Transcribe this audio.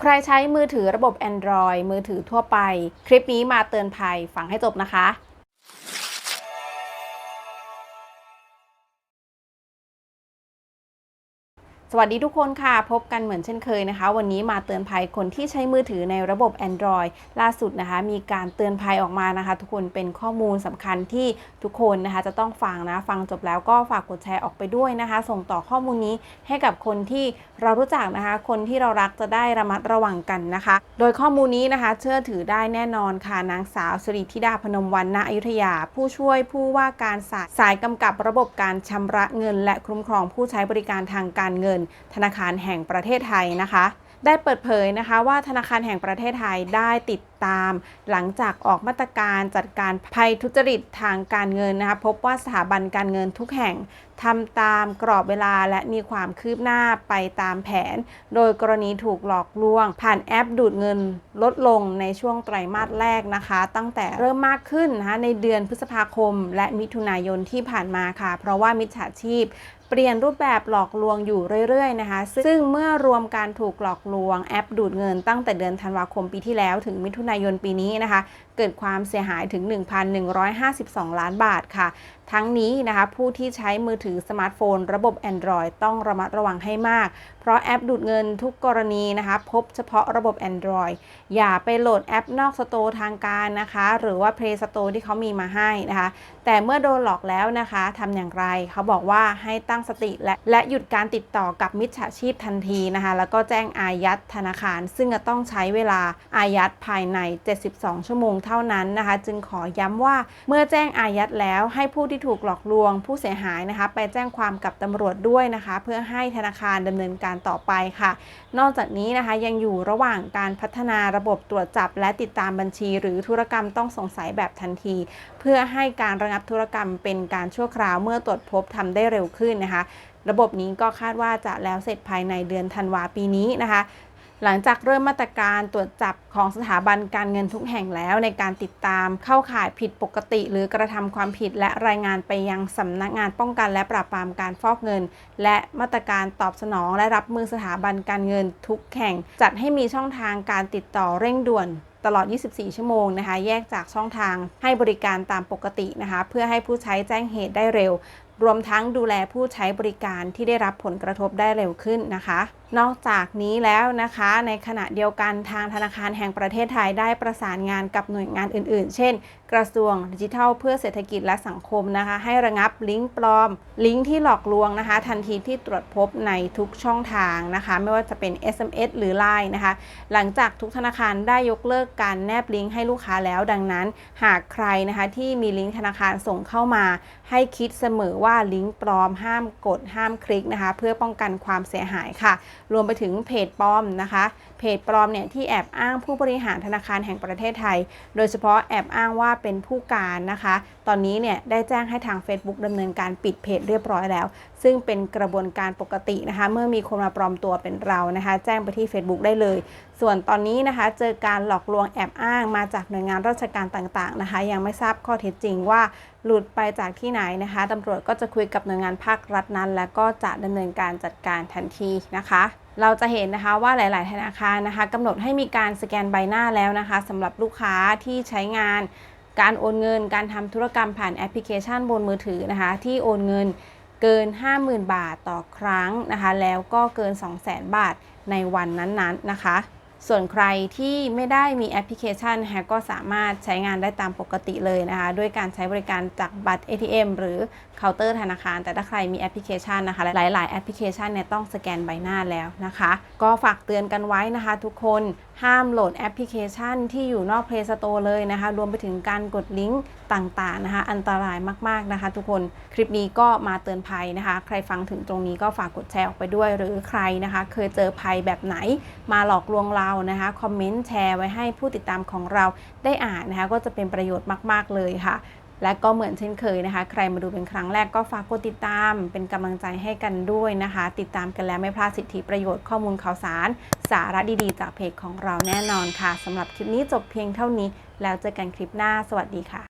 ใครใช้มือถือระบบ Android มือถือทั่วไป คลิปนี้มาเตือนภัยฟังให้จบนะคะ สวัสดีทุกคนค่ะ พบกันเหมือนเช่นเคยนะคะ วันนี้มาเตือนภัยคนที่ใช้มือถือในระบบ Android ล่าสุดนะคะ มีการเตือนภัยออกมานะคะ ทุกคนเป็นข้อมูลสำคัญที่ทุกคนนะคะ จะต้องฟังนะ ฟังจบแล้วก็ฝากกดแชร์ออกไปด้วยนะคะ ส่งต่อข้อมูลนี้ให้กับคนที่เรารู้จักนะคะ คนที่เรารักจะได้ระมัดระวังกันนะคะ โดยข้อมูลนี้นะคะ เชื่อถือได้แน่นอนค่ะนางสาวสิริธิดาพนมวันณอยุธยา ผู้ช่วยผู้ว่าการสายสายกำกับระบบการชำระเงิน และคุ้มครองผู้ใช้บริการทางการเงินธนาคารแห่งประเทศไทยนะคะ ได้เปิดเผยนะคะว่าธนาคารแห่งประเทศไทยได้ติดตาม หลังจากออกมาตรการจัดการภัยทุจริตทางการเงินนะคะพบว่าสถาบันการเงินทุกแห่ง ทำตามกรอบเวลาและมีความคืบหน้าไปตามแผน โดยกรณีถูกหลอกลวง ผ่านแอปดูดเงินลดลงในช่วงไตรมาสแรกนะคะ ตั้งแต่เริ่มมากขึ้นนะคะในเดือนพฤษภาคม และมิถุนายนที่ผ่านมาค่ะ เพราะว่ามิจฉาชีพเปลี่ยนรูปแบบหลอกลวงอยู่เรื่อยๆนะคะ ซึ่งเมื่อรวมการถูกหลอกลวงแอปดูดเงินตั้งแต่เดือนธันวาคมปีที่แล้วถึงมิถุนายนปีนี้นะคะ เกิดความเสียหายถึง 1,152 ล้านบาทค่ะ ทั้งนี้นะคะผู้ที่ใช้มือถือสมาร์ทโฟน ระบบ Android ต้องระมัดระวังให้มาก เพราะแอปดูดเงินทุกกรณีนะคะ พบเฉพาะระบบ Android อย่าไปโหลดแอปนอกสโตร์ทางการนะคะ หรือว่า Play Store ที่เขามีมาให้นะคะ แต่เมื่อโดนหลอกแล้วนะคะทำอย่างไรเขาบอกว่าให้ตั้งสติและและหยุดการติดต่อกับมิจฉาชีพทันทีนะคะ แล้วก็แจ้งอายัดธนาคาร ซึ่งจะต้องใช้เวลาอายัดภายใน 72 ชั่วโมงเท่านั้นนะคะ จึงขอย้ำว่าเมื่อแจ้งอายัดแล้วให้ผู้ที่ถูกหลอกลวงผู้เสียหายนะคะ ไปแจ้งความกับตำรวจด้วยนะคะ เพื่อให้ธนาคารดำเนินการต่อไปค่ะ นอกจากนี้นะคะยังอยู่ระหว่างการพัฒนาระบบตรวจจับ และติดตามบัญชี หรือธุรกรรมต้องสงสัยแบบทันที เพื่อให้การระงับธุรกรรมเป็นการชั่วคราวเมื่อตรวจพบทำได้เร็วขึ้นนะคะ ระบบนี้ก็คาดว่าจะแล้วเสร็จภายในเดือนธันวาปีนี้นะคะ หลังจากเริ่มมาตรการตรวจจับของสถาบันการเงินทุกแห่งแล้วในการติดตามเข้าข่ายผิดปกติหรือกระทำความผิดและรายงานไปยังสำนักงานป้องกันและปราบปรามการฟอกเงิน และมาตรการตอบสนองและรับมือสถาบันการเงินทุกแห่ง จัดให้มีช่องทางการติดต่อเร่งด่วนตลอด 24 ชั่วโมงนะคะ แยกจากช่องทางให้บริการตามปกตินะคะ เพื่อให้ผู้ใช้แจ้งเหตุได้เร็ว รวมทั้งดูแลผู้ใช้บริการที่ได้รับผลกระทบได้เร็วขึ้นนะคะ นอกจากนี้แล้วนะคะ ในขณะเดียวกันทางธนาคารแห่งประเทศไทยได้ประสานงานกับหน่วยงานอื่นๆ เช่น กระทรวงดิจิทัล เพื่อเศรษฐกิจและสังคมนะคะ ให้ระงับลิงก์ปลอม ลิงก์ที่หลอกลวงนะคะ ทันทีที่ตรวจพบในทุกช่องทางนะคะ ไม่ว่าจะเป็น SMS หรือ Line นะคะ หลังจากทุกธนาคารได้ยกเลิกการแนบลิงก์ให้ลูกค้าแล้วดังนั้น หากใครนะคะที่มีลิงก์ธนาคารส่งเข้ามา ให้คิดเสมอว่า่าลิงก์ปลอมห้ามกดห้ามคลิกนะคะ เพื่อป้องกันความเสียหายค่ะ รวมไปถึงเพจปลอมนะคะ เพจปลอมเนี่ยที่แอบอ้างผู้บริหารธนาคารแห่งประเทศไทย โดยเฉพาะแอบอ้างว่าเป็นผู้การนะคะ ตอนนี้เนี่ยได้แจ้งให้ทาง Facebook ดำเนินการปิดเพจเรียบร้อยแล้ว ซึ่งเป็นกระบวนการปกตินะคะ เมื่อมีคนมาปลอมตัวเป็นเรานะคะ แจ้งไปที่ Facebook ได้เลย ส่วนตอนนี้นะคะเจอการหลอกลวงแอบอ้างมาจากหน่วยงานราชการต่างๆนะคะ ยังไม่ทราบข้อเท็จจริงว่าหลุดไปจากที่ไหนนะคะตำรวจก็จะคุยกับหน่วยงานภาครัฐนั้น และก็จะดำเนินการจัดการทันทีนะคะเราจะเห็นนะคะว่าหลาย ๆ ธนาคารนะคะกำหนดให้มีการสแกนใบหน้าแล้วนะคะสำหรับลูกค้าที่ใช้งาน การโอนเงิน การทำธุรกรรมผ่านแอปพลิเคชันบนมือถือนะคะ ที่โอนเงินเกิน 50,000 บาทต่อครั้งนะคะ แล้วก็เกิน 200,000 บาทในวันนั้น ๆ นะคะ ส่วนใครที่ไม่ได้มีแอปพลิเคชันแฮกก็สามารถใช้งานได้ตามปกติเลยนะคะด้วยการใช้บริการจากบัตร ATM หรือเคาน์เตอร์ธนาคาร แต่ถ้าใครมีแอปพลิเคชันนะคะหลาย ๆ แอปพลิเคชันเนี่ยต้องสแกนใบหน้าแล้วนะคะ ก็ฝากเตือนกันไว้นะคะ ทุกคนห้ามโหลดแอปพลิเคชันที่อยู่นอก Play Store เลยนะคะ รวมไปถึงการกดลิงก์ต่าง ๆ นะคะ อันตรายมาก ๆ นะคะ ทุกคนคลิปนี้ก็มาเตือนภัยนะคะ ใครฟังถึงตรงนี้ก็ฝากกดแชร์ออกไปด้วย หรือใครนะคะ เคยเจอภัยแบบไหนมาหลอกลวงเราเรานะคะคอมเมนต์แชร์ไว้ให้ผู้ติดตามของเราได้อ่านนะคะก็จะเป็นประโยชน์มาก ๆ เลยค่ะ และก็เหมือนเช่นเคยนะคะ ใครมาดูเป็นครั้งแรกก็ฝากกดติดตาม เป็นกำลังใจให้กันด้วยนะคะ ติดตามกันแล้วไม่พลาดสิทธิประโยชน์ข้อมูลข่าวสาร สาระดีๆ จากเพจของเราแน่นอนค่ะสำหรับคลิปนี้จบเพียงเท่านี้ แล้วเจอกันคลิปหน้า สวัสดีค่ะ